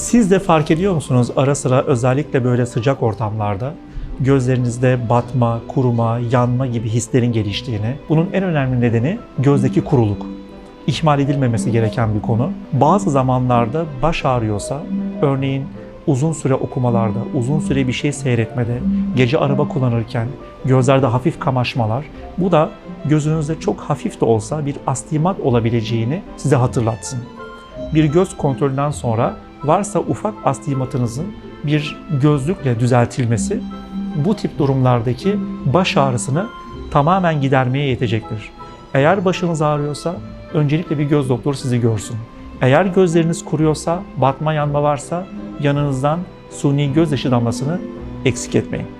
Siz de fark ediyor musunuz ara sıra özellikle böyle sıcak ortamlarda gözlerinizde batma, kuruma, yanma gibi hislerin geliştiğini. Bunun en önemli nedeni gözdeki kuruluk. İhmal edilmemesi gereken bir konu. Bazı zamanlarda baş ağrıyorsa, örneğin uzun süre okumalarda, uzun süre bir şey seyretmede, gece araba kullanırken gözlerde hafif kamaşmalar, bu da gözünüzde çok hafif de olsa bir astigmat olabileceğini size hatırlatsın. Bir göz kontrolünden sonra varsa ufak astigmatınızın bir gözlükle düzeltilmesi bu tip durumlardaki baş ağrısını tamamen gidermeye yetecektir. Eğer başınız ağrıyorsa öncelikle bir göz doktoru sizi görsün. Eğer gözleriniz kuruyorsa, batma yanma varsa yanınızdan suni gözyaşı damlasını eksik etmeyin.